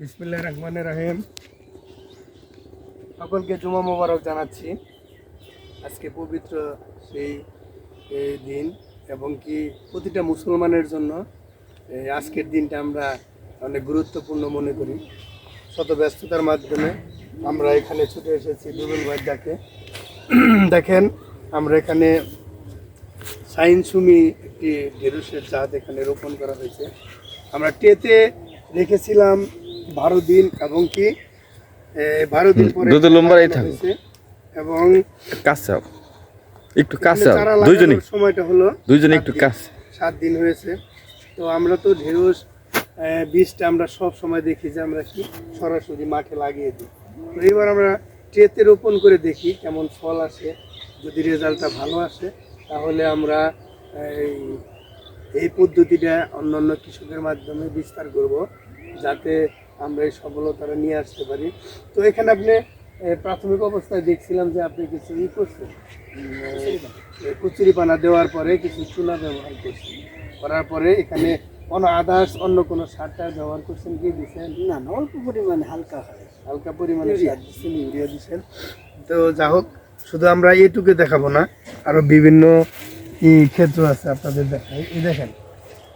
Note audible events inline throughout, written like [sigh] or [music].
বিসমিল্লাহ রহমানের রহিম। সকলকে জুমা মোবারক জানাচ্ছি। আজকে পবিত্র সেই দিন এবং কি প্রতিটা মুসলমানের জন্য আজকের দিনটা আমরা অনেক গুরুত্বপূর্ণ মনে করি। শত ব্যস্ততার মাধ্যমে আমরা এখানে ছুটে এসেছি দুবুল ভাই দেখেন, আমরা এখানে সাইনসুমি একটি ঢেরুসের জাত এখানে রোপণ করা হয়েছে। আমরা টেতে রেখেছিলাম বারো দিন এবং কি বারো দিন পরে। হয়েছে এবং কাছে একটু কাছে দুইজনই। সময়টা হলো দুইজনে একটু। কাছে। সাত দিন হয়েছে। তো আমরা তো ঢেঁড়স বীজটা আমরা সব সময় দেখি যে আমরা কি সরাসরি মাঠে লাগিয়ে দিই। তো এবার আমরা ট্রেতে রোপণ করে দেখি কেমন ফল আসে। যদি রেজাল্টটা ভালো আসে তাহলে আমরা এই এই পদ্ধতিটা অন্যান্য কৃষকের মাধ্যমে বিস্তার করব যাতে আমরা এই সফলতাটা নিয়ে আসতে পারি। তো এখানে আপনি প্রাথমিক অবস্থায় দেখছিলাম যে আপনি কিছু ই করছেন। কুচুরি পানা দেওয়ার পরে কিছু চুনা ব্যবহার করছেন। করার পরে এখানে কোনো আদার্স অন্য কোনো সার টার ব্যবহার করছেন কি দিচ্ছেন না না অল্প পরিমাণে হালকা হয়। হালকা পরিমাণে সার দিচ্ছেন ইউরিয়া দিচ্ছেন তো যা হোক শুধু আমরা এটুকু দেখাবো না আরও বিভিন্ন ক্ষেত্র আছে আপনাদের দেখাই। এই দেখেন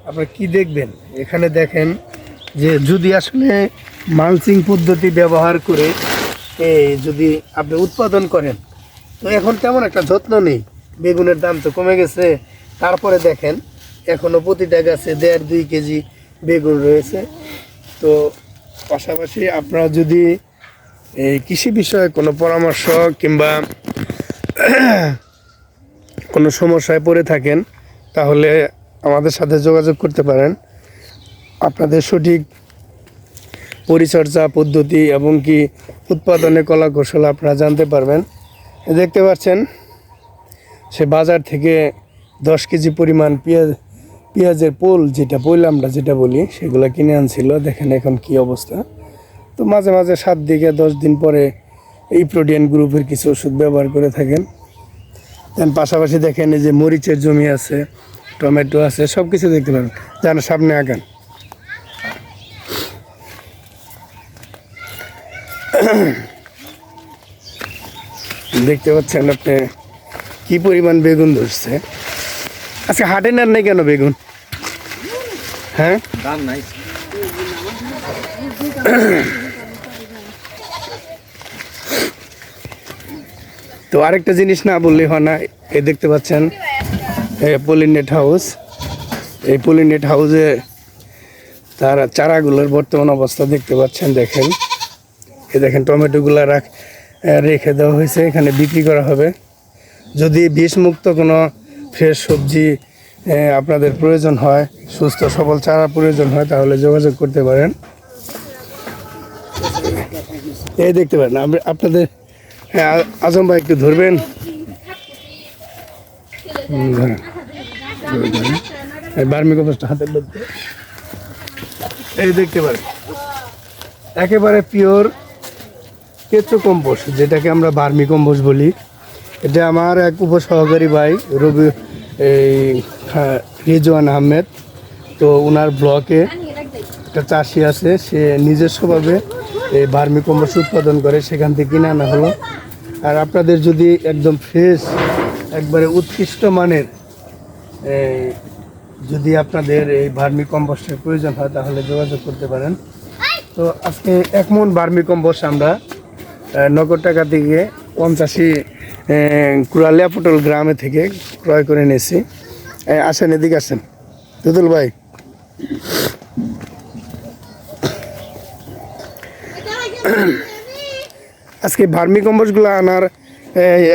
আপনারা কি দেখবেন? এখানে দেখেন যে যদি আসলে মালচিং পদ্ধতি ব্যবহার করে যদি আপনি উৎপাদন করেন, তো এখন তেমন একটা যত্ন নেই। বেগুনের দাম তো কমে গেছে। তারপরে দেখেন এখনও প্রতিটা গাছে দেড় দুই কেজি বেগুন রয়েছে। তো পাশাপাশি আপনারা যদি এই কৃষি বিষয়ে কোনো পরামর্শ কিংবা কোনো সমস্যায় পড়ে থাকেন, তাহলে আমাদের সাথে যোগাযোগ করতে পারেন। আপনাদের সঠিক পরিচর্যা পদ্ধতি এবং কি উৎপাদনে কলা কৌশল আপনারা জানতে পারবেন। দেখতে পাচ্ছেন, সে বাজার থেকে দশ কেজি পরিমাণ পেঁয়াজ, পেঁয়াজের পোল যেটা পোল আমরা যেটা বলি, সেগুলো কিনে আনছিল। দেখেন এখন কি অবস্থা। তো মাঝে মাঝে সাত দিকে দশ দিন পরে এই প্রোটিন গ্রুপের কিছু ওষুধ ব্যবহার করে থাকেন। দেন পাশাপাশি দেখেন এই যে মরিচের জমি আছে, টমেটো আছে সব কিছু দেখতে পারেন যেন সামনে আগান। [clears throat] দেখতে পাচ্ছেন আপনি কি পরিমাণ বেগুন ধরছে? আজকে হাটে নেন নাই কেন বেগুন? হ্যাঁ? দাম নাই। তো আরেকটা জিনিস না বললেই হয় না এ দেখতে পাচ্ছেন পলিনেট হাউস এই পলিনেট হাউসে তার চারাগুলোর বর্তমান অবস্থা দেখতে পাচ্ছেন দেখেন। এ দেখেন, টমেটোগুলো রাখ রেখে দেওয়া হয়েছে, এখানে বিক্রি করা হবে। যদি বিষমুক্ত কোনো ফ্রেশ সবজি আপনাদের প্রয়োজন হয়, সুস্থ সবল চারা প্রয়োজন হয়, তাহলে যোগাযোগ করতে পারেন। এই দেখতে পারেন, আপনি- আপনাদের হ্যাঁ আজম ভাই একটু ধরবেন। বার্মি কম্পোস্ট হাতের এই দেখতে পারেন, একেবারে পিওর কেঁচো কম্পোস্ট যেটাকে আমরা বার্মি কম্পোস্ট বলি। এটা আমার এক উপসহকারী ভাই রবি এই হ্যাঁ, রিজওয়ান আহমেদ। তো ওনার ব্লকে একটা চাষি আছে সে নিজস্বভাবে এই বার্মি কম্পোস্ট উৎপাদন করে সেখান থেকে কিনে আনা হলো। আর আপনাদের যদি একদম ফ্রেশ একবারে উৎকৃষ্ট মানের যদি আপনাদের এই বার্মি কম্পোস্টের প্রয়োজন হয় তাহলে যোগাযোগ করতে পারেন। তো আজকে এক মন কম্পোস্ট আমরা নগদ টাকা থেকে পঞ্চাশি কুড়ালিয়া পটল গ্রামে থেকে ক্রয় করে নিয়েছি। আসেন, এদিকে আসেন। তুতুল ভাই। আজকে ভার্মি কম্পোস্টগুলো আনার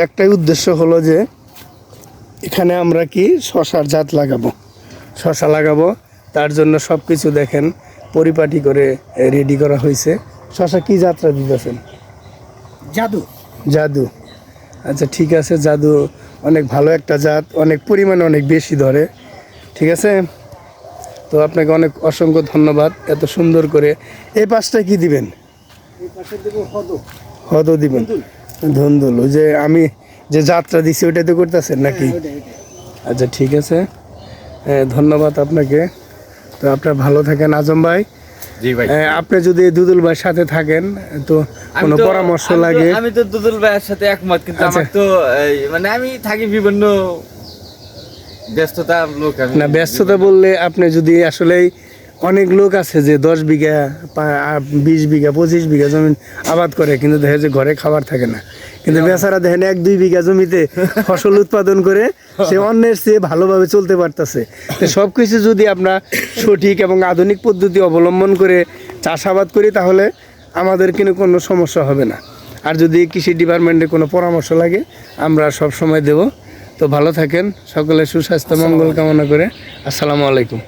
একটাই উদ্দেশ্য হলো যে, এখানে আমরা কি শশার জাত লাগাবো। শশা লাগাবো, তার জন্য সব কিছু দেখেন, পরিপাটি করে রেডি করা হয়েছে। শশা কি যাত্রা দিতেছেন? জাদু। জাদু। আচ্ছা ঠিক আছে জাদু অনেক ভালো একটা জাত অনেক পরিমাণে অনেক বেশি ধরে ঠিক আছে? তো আপনাকে অনেক অসংখ্য ধন্যবাদ এত সুন্দর করে। এই পাশটা কি দিবেন? হদ। দিবেন। ধুন্দুল। ওই যে আমি যে যাত্রা দিছি ওইটা তো করতেছেন নাকি? ওইটা আচ্ছা ঠিক আছে। হ্যাঁ, ধন্যবাদ আপনাকে। তো আপনার ভালো থাকেন আজম ভাই। আপনি যদি দুদুল ভাইয়ের সাথে থাকেন তো কোনো পরামর্শ লাগে আমি তো দুদুল ভাইয়ের সাথে একমত কিন্তু আচ্ছা। আমার তো মানে আমি থাকি বিভিন্ন ব্যস্ততা লোক না ব্যস্ততা বললে আপনি যদি আসলেই অনেক লোক আছে যে দশ বিঘা বিশ বিঘা পঁচিশ বিঘা জমি আবাদ করে কিন্তু দেখে যে ঘরে খাবার থাকে না। কিন্তু বেচারা দেখেন এক দুই বিঘা জমিতে ফসল উৎপাদন করে সে অন্যের চেয়ে ভালোভাবে চলতে পারতেছে। সব কিছু যদি আমরা সঠিক এবং আধুনিক পদ্ধতি অবলম্বন করে চাষাবাদ করি তাহলে আমাদের কিন্তু কোনো সমস্যা হবে না। আর যদি কৃষি ডিপার্টমেন্টে কোনো পরামর্শ লাগে আমরা সব সময় দেব। তো ভালো থাকেন সকলে সুস্বাস্থ্য মঙ্গল কামনা করে। আসসালামু আলাইকুম।